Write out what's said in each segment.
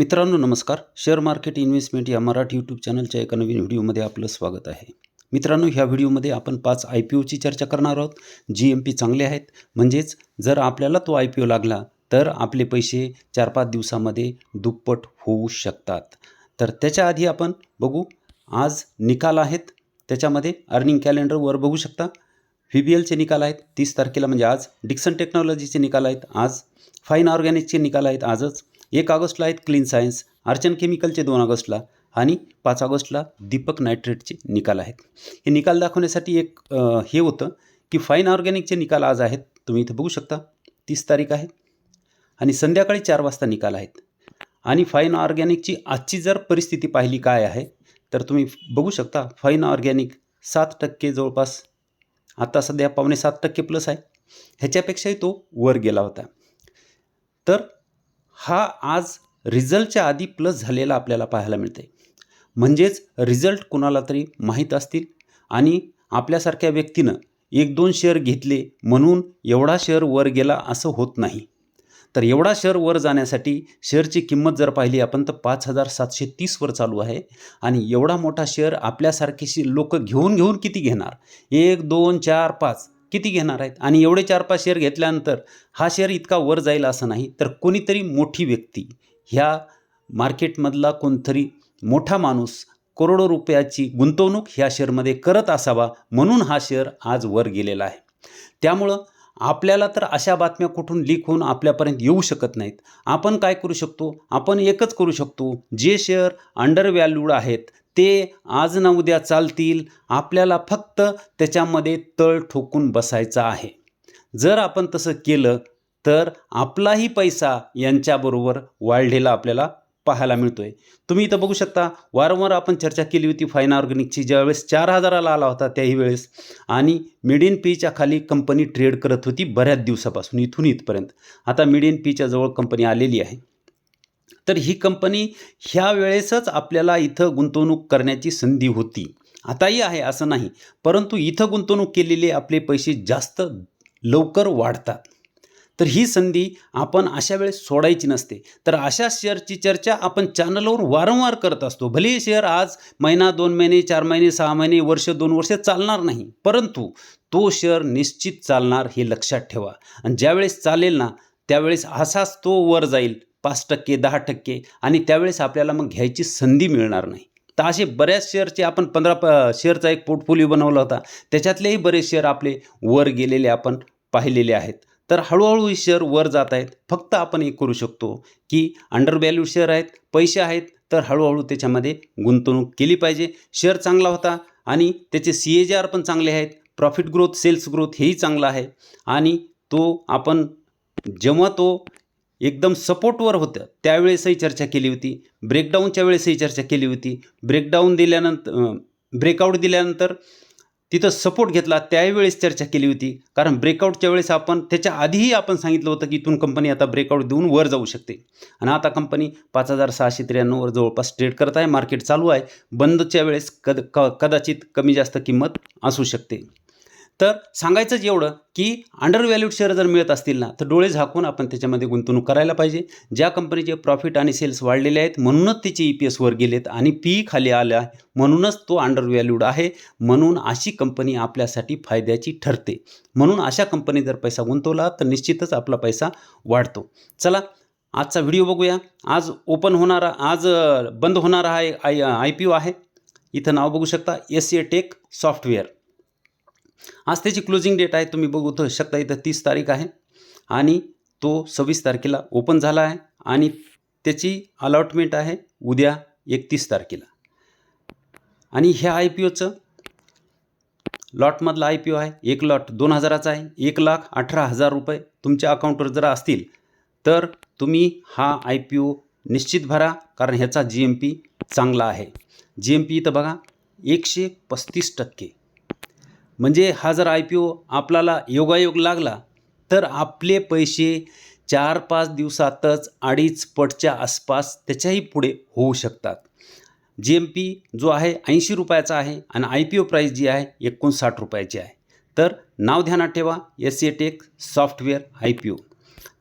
मित्रांनो नमस्कार. Share market investment या मराठी यूट्यूब चॅनलच्या एका नवीन व्हिडिओमध्ये आपलं स्वागत आहे. मित्रांनो ह्या व्हिडिओमध्ये आपण पाच आय पी ओची चर्चा करणार आहोत. जी एम पी चांगले आहेत. म्हणजेच जर आपल्याला तो आय पी ओ लागला तर आपले पैसे चार पाच दिवसामध्ये दुप्पट होऊ शकतात. तर त्याच्या आधी आपण बघू. आज निकाल आहेत. त्याच्यामध्ये अर्निंग कॅलेंडरवर बघू शकता. व्ही बी एलचे निकाल आहेत तीस तारखेला म्हणजे आज. डिक्सन टेक्नॉलॉजीचे निकाल आहेत आज. फाईन ऑर्गॅनिकचे निकाल आहेत आजच. एक ऑगस्टला आहेत क्लीन सायन्स अर्चन केमिकलचे दोन ऑगस्टला आणि पाच ऑगस्टला दीपक नायट्रेटचे निकाल आहेत. हे निकाल दाखवण्यासाठी एक हे होतं की फाईन ऑर्गॅनिकचे निकाल आज आहेत. तुम्ही इथं बघू शकता. तीस तारीख आहे आणि संध्याकाळी चार वाजता निकाल आहेत. आणि फाईन ऑर्गॅनिकची आजची जर परिस्थिती पाहिली काय आहे तर तुम्ही बघू शकता फाईन ऑर्गॅनिक सात टक्के जवळपास आता सध्या पावणे सात टक्के प्लस आहे. ह्याच्यापेक्षाही तो वर गेला होता. तर हा आज रिझल्टच्या आधी प्लस झालेला आपल्याला पाहायला मिळते म्हणजेच रिझल्ट कुणाला तरी माहीत असतील आणि आपल्यासारख्या व्यक्तीनं एक दोन शेअर घेतले म्हणून एवढा शेअर वर गेला असं होत नाही. तर एवढा शेअर वर जाण्यासाठी शेअरची किंमत जर पाहिली आपण तर पाच हजार सातशे तीसवर चालू आहे आणि एवढा मोठा शेअर आपल्यासारखीशी लोक घेऊन घेऊन किती घेणार? एक दोन चार पाच. किती घेणार आहेत? आणि एवढे चार पाच शेअर घेतल्यानंतर हा शेअर इतका वर जाईल असं नाही. तर कोणीतरी मोठी व्यक्ती ह्या मार्केटमधला कोणतरी मोठा माणूस करोडो रुपयाची गुंतवणूक ह्या शेअरमध्ये करत असावा म्हणून हा शेअर आज वर गेलेला आहे. त्यामुळं आपल्याला तर अशा बातम्या कुठून लीक होऊन आपल्यापर्यंत येऊ शकत नाहीत. आपण काय करू शकतो? आपण एकच करू शकतो. जे शेअर अंडर व्हॅल्यूड आहेत ते आज ना उद्या चालतील. आपल्याला फक्त त्याच्यामध्ये तळ ठोकून बसायचा आहे. जर आपण तसं केलं तर आपलाही पैसा यांच्याबरोबर वाढलेला आपल्याला पाहायला मिळतोय. तुम्ही इथं बघू शकता वारंवार आपण चर्चा केली होती फायन ऑर्गॅनिकची ज्यावेळेस चार हजाराला आला होता त्याही वेळेस. आणि मिडियन पीच्या खाली कंपनी ट्रेड करत होती बऱ्याच दिवसापासून इथून इथपर्यंत. आता मिडियन पीच्या जवळ कंपनी आलेली आहे. तर ही कंपनी ह्या वेळेसच आपल्याला इथं गुंतवणूक करण्याची संधी होती. आताही आहे असं नाही परंतु इथं गुंतवणूक केलेले आपले पैसे जास्त लवकर वाढतात. तर ही संधी आपण अशा वेळेस सोडायची नसते. तर अशा शेअरची चर्चा आपण चॅनलवर वारंवार करत असतो. भले शेअर आज महिना दोन महिने चार महिने सहा महिने वर्ष दोन वर्ष चालणार नाही परंतु तो शेअर निश्चित चालणार हे लक्षात ठेवा. आणि ज्यावेळेस चालेल ना त्यावेळेस असाच तो वर जाईल. पाच टक्के दहा टक्के आणि त्यावेळेस आपल्याला मग घ्यायची संधी मिळणार नाही. तर असे बऱ्याच शेअरचे आपण पंधरा प शेअरचा एक पोर्टफोलिओ बनवला होता. त्याच्यातलेही बरेच शेअर आपले वर गेलेले आपण पाहिलेले आहेत. तर हळूहळू ही शेअर वर जात आहेत. फक्त आपण एक करू शकतो की अंडर व्हॅल्यू शेअर आहेत पैसे आहेत तर हळूहळू त्याच्यामध्ये गुंतवणूक केली पाहिजे. शेअर चांगला होता आणि त्याचे सी ए जी आर पण चांगले आहेत. प्रॉफिट ग्रोथ सेल्स ग्रोथ हेही चांगलं आहे. आणि तो आपण जेव्हा तो एकदम सपोर्टवर होत्या. त्यावेळेसही चर्चा केली होती. ब्रेकडाऊनच्या वेळेसही चर्चा केली होती. ब्रेकडाऊन दिल्यानंतर ब्रेकआउट दिल्यानंतर तिथं सपोर्ट घेतला. त्यावेळेस चर्चा केली होती. कारण ब्रेकआउटच्या वेळेस आपण त्याच्या आधीही आपण सांगितलं होतं की इथून कंपनी आता ब्रेकआउट देऊन वर जाऊ शकते. आणि आता कंपनी पाच हजार सहाशे त्र्याण्णववर जवळपास ट्रेड करत आहे. मार्केट चालू आहे. बंदच्या वेळेस कद क कदाचित कमी जास्त किंमत असू शकते. तर सांगायचंच एवढं की अंडर व्हॅल्यूड शेअर जर मिळत असतील ना तर डोळे झाकून आपण त्याच्यामध्ये गुंतवणूक करायला पाहिजे. ज्या कंपनीचे प्रॉफिट आणि सेल्स वाढलेले आहेत म्हणूनच त्याचे ई पी एसवर गेलेत आणि पी खाली आल्या म्हणूनच तो अंडर व्हॅल्यूड आहे. म्हणून अशी कंपनी आपल्यासाठी फायद्याची ठरते. म्हणून अशा कंपनी जर पैसा गुंतवला तर निश्चितच आपला पैसा वाढतो. चला आजचा व्हिडिओ बघूया. आज ओपन होणारा आज बंद होणारा हा आय आय पी ओ आहे. इथं नाव बघू शकता एस ए टेक सॉफ्टवेअर आज त्याची क्लोजिंग डेट आहे. तुम्ही बघू तर शकता इथं तीस तारीख आहे. आणि तो सव्वीस तारखेला ओपन झाला आहे. आणि त्याची अलॉटमेंट आहे उद्या एकतीस तारखेला. आणि ह्या आय पी ओचं लॉटमधला आय पी ओ आहे. एक लॉट दोन हजाराचा आहे. एक लाख अठरा हजार रुपये तुमच्या अकाउंटवर जर असतील तर तुम्ही हा आय पी ओ निश्चित भरा. कारण ह्याचा जी एम पी चांगला आहे. जी एम पी इथं बघा एकशे पस्तीस टक्के. म्हणजे हा जर आय पी ओ आपल्याला योगायोग लागला तर आपले पैसे चार पाच दिवसातच अडीच पटच्या आसपास त्याच्याही पुढे होऊ शकतात. जी एम पी जो आहे ऐंशी रुपयाचा आहे आणि आय पी ओ प्राईस जी आहे एकोणसाठ रुपयाची आहे. तर नाव ध्यानात ठेवा S A tech software I P O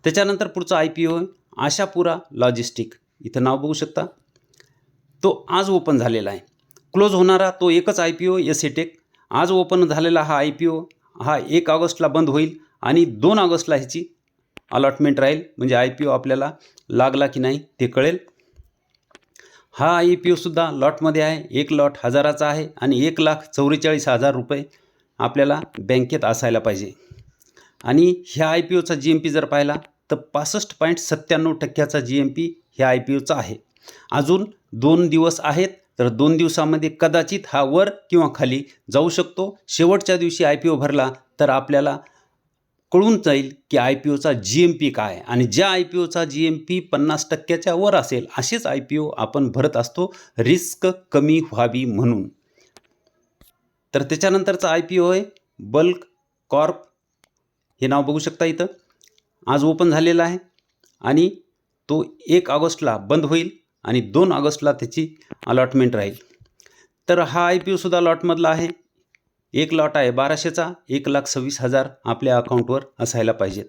त्याच्यानंतर पुढचा I P O Ashapura logistic इथं नाव बघू शकता. तो आज ओपन झालेला आहे. क्लोज होणारा तो एकच I P O S tech आज ओपन झालेला हा आय पी ओ हा एक ऑगस्टला बंद होईल आणि दोन ऑगस्टला ह्याची अलॉटमेंट राहील. म्हणजे आय पी ओ आपल्याला लागला की नाही ते कळेल. हा आय पी ओसुद्धा लॉटमध्ये आहे. एक लॉट हजाराचा आहे आणि एक लाख चौवेचाळीस हजार रुपये आपल्याला बँकेत असायला पाहिजे. आणि ह्या आय पी ओचा जी एम पी जर पाहिला तर पासष्ट पॉईंट सत्त्याण्णव टक्क्याचा जी एम पी ह्या आय पी ओचा आहे. अजून दोन दिवस आहेत. तर दोन दिवसामध्ये कदाचित हा वर किंवा खाली जाऊ शकतो. शेवटच्या दिवशी आय पी ओ भरला तर आपल्याला कळून जाईल की आय पी ओचा जी एम पी काय आणि ज्या आय पी ओचा जी एम पी पन्नास टक्क्याच्या वर असेल असेच आय पी ओ आपण भरत असतो. रिस्क कमी व्हावी म्हणून. तर त्याच्यानंतरचा आय पी ओ आहे बल्क कॉर्प. हे नाव बघू शकता इथं. आज ओपन झालेला आहे. आणि तो एक ऑगस्टला बंद होईल. आणि दोन ऑगस्टला त्याची अलॉटमेंट राहील. तर हा आय पी ओसुद्धा लॉटमधला आहे. एक लॉट आहे बाराशेचा एक लाख सव्वीस हजार आपल्या अकाउंटवर असायला पाहिजेत.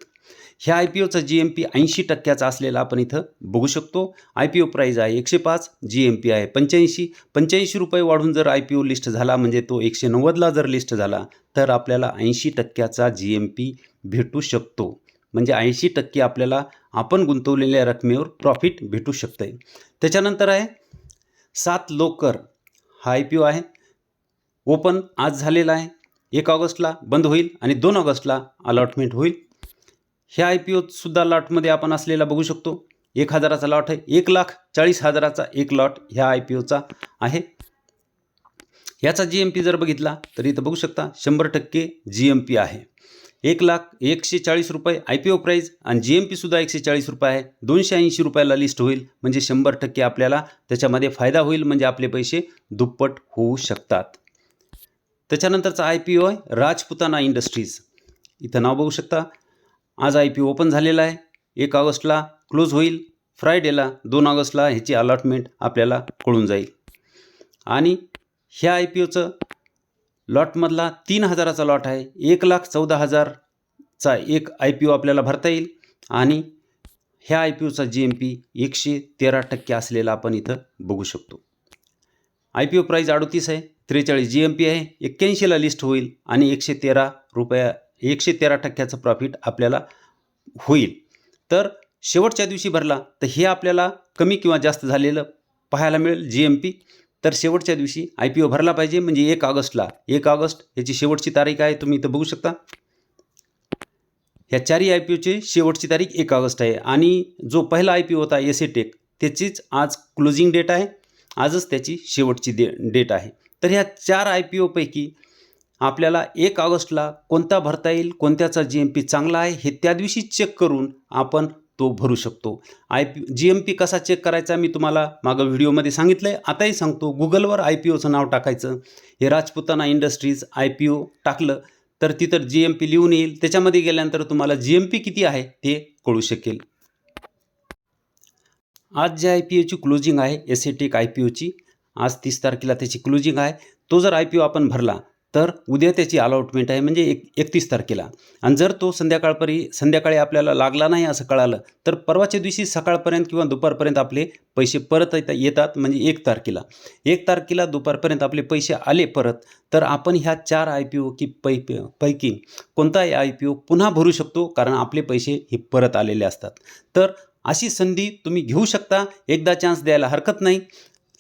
ह्या आय पी ओचा जी एम पी ऐंशी टक्क्याचा असलेला आपण इथं बघू शकतो. आय पी ओ प्राईज आहे एकशे पाच जी एम पी आहे पंच्याऐंशी. पंच्याऐंशी रुपये वाढून जर आय पी ओ लिस्ट झाला म्हणजे तो एकशे नव्वदला जर लिस्ट झाला तर आपल्याला ऐंशी टक्क्याचा जी एम पी भेटू शकतो. म्हणजे ऐंशी टक्के आपल्याला आपण गुंतवलेल्या रकमेवर प्रॉफिट भेटू शकतं आहे त्याच्यानंतर आहे सात लोकर हा आय पी ओ आहे. ओपन आज झालेला आहे. एक ऑगस्टला बंद होईल आणि दोन ऑगस्टला अलॉटमेंट होईल. ह्या आय पी ओसुद्धा लॉटमध्ये आपण असलेला बघू शकतो. एक हजाराचा लॉट आहे. एक लाख चाळीस हजाराचा एक लॉट ह्या आय पी ओचा आहे. याचा जी एम पी जर बघितला तर इथं बघू शकता शंभर टक्के जी एम पी आहे. एक लाख एकशे चाळीस रुपये आय पी ओ प्राईज आणि जी एम पीसुद्धा एकशे चाळीस रुपये आहे. दोनशे ऐंशी रुपयाला लिस्ट होईल म्हणजे शंभर टक्के आपल्याला त्याच्यामध्ये फायदा होईल म्हणजे आपले पैसे दुप्पट होऊ शकतात. त्याच्यानंतरचा आय पी ओ आहे राजपुताना इंडस्ट्रीज इथं नाव बघू शकता. आज आय पी ओपन झालेला आहे. एक ऑगस्टला क्लोज होईल. फ्रायडेला दोन ऑगस्टला ह्याची अलॉटमेंट आपल्याला कळून जाईल. आणि ह्या आय पी ओचं लॉटमधला तीन हजाराचा लॉट आहे. एक लाख चौदा हजारचा एक आय पी ओ आपल्याला भरता येईल आणि ह्या आय पी ओचा जी एम पी एकशे तेरा टक्के असलेला आपण इथं बघू शकतो. आय पी ओ प्राईज अडतीस आहे त्रेचाळीस जी एम पी आहे एक्क्याऐंशीला लिस्ट होईल आणि एकशे तेरा रुपया एकशे तेरा टक्क्याचं प्रॉफिट आपल्याला होईल. तर शेवटच्या दिवशी भरला तर हे आपल्याला कमी किंवा जास्त झालेलं पाहायला मिळेल जी एम पी तर शेवटच्या दिवशी आय पी ओ भरला पाहिजे म्हणजे एक ऑगस्टला. एक ऑगस्ट याची शेवटची तारीख आहे तुम्ही इथं बघू शकता. ह्या चारही आय पी ओची शेवटची तारीख एक ऑगस्ट आहे. आणि जो पहिला आय पी ओ होता एस ए टेक त्याचीच आज क्लोजिंग डेट आहे. आजच त्याची शेवटची दे डेट आहे. तर ह्या चार आय पी ओपैकी आपल्याला एक ऑगस्टला कोणता भरता येईल कोणत्याचा जी एम पी चांगला आहे हे त्या दिवशी चेक करून आपण तो भरू शकतो. I P G M P कसा चेक करायचा मी तुम्हाला मागं व्हिडिओमध्ये सांगितलं आहे आताही सांगतो गुगलवर आय पी ओचं नाव टाकायचं. हे Rajputana industries I P O टाकलं तर तिथं जी एम पी लिहून येईल. त्याच्यामध्ये गेल्यानंतर तुम्हाला जी एम पी किती आहे ते कळू शकेल. आज ज्या आय पी ओची क्लोजिंग आहे S A tech I P ओची आज तीस तारखेला त्याची क्लोजिंग आहे. तो जर आय पी ओ आपण भरला तर उद्या त्याची अलॉटमेंट आहे म्हणजे एक एकतीस तारखेला. आणि जर तो संध्याकाळपरी संध्याकाळी आपल्याला लागला नाही असं कळालं तर परवाच्या दिवशी सकाळपर्यंत किंवा दुपारपर्यंत आपले पैसे परत येता येतात म्हणजे एक तारखेला. एक तारखेला दुपारपर्यंत आपले पैसे आले परत तर आपण ह्या चार आय पी ओ की पै पैकी कोणताही आय पी ओ पुन्हा भरू शकतो कारण आपले पैसे हे परत आलेले असतात. तर अशी संधी तुम्ही घेऊ शकता. एकदा चान्स द्यायला हरकत नाही.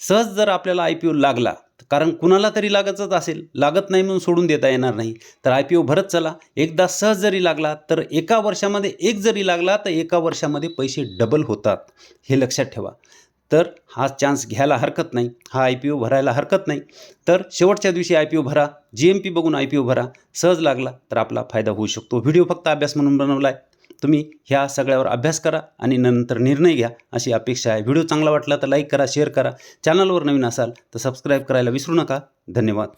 सहज जर आपल्याला आय पी ओ लागला कारण कुणाला तरी लागतच असेल. लागत नाही म्हणून सोडून देता येणार नाही. तर आय पी ओ भरत चला. एकदा सहज जरी लागला तर एका वर्षामध्ये एक जरी लागला तर एका वर्षामध्ये पैसे डबल होतात. हे लक्षात ठेवा. तर हा चान्स घ्यायला हरकत नाही. हा आय पी ओ भरायला हरकत नाही. तर शेवटच्या दिवशी आय पी ओ भरा. जी एम पी बघून आय पी ओ भरा. सहज लागला तर आपला फायदा होऊ शकतो. व्हिडिओ फक्त अभ्यास म्हणून बनवला आहे तुम्ही ह्या सगळ्यावर अभ्यास करा आणि नंतर निर्णय घ्या. अशी अपेक्षा आहे. व्हिडिओ चांगला वाटला तर लाईक करा शेअर करा. चॅनलवर नवीन असाल तर सबस्क्राईब करायला विसरू नका. धन्यवाद.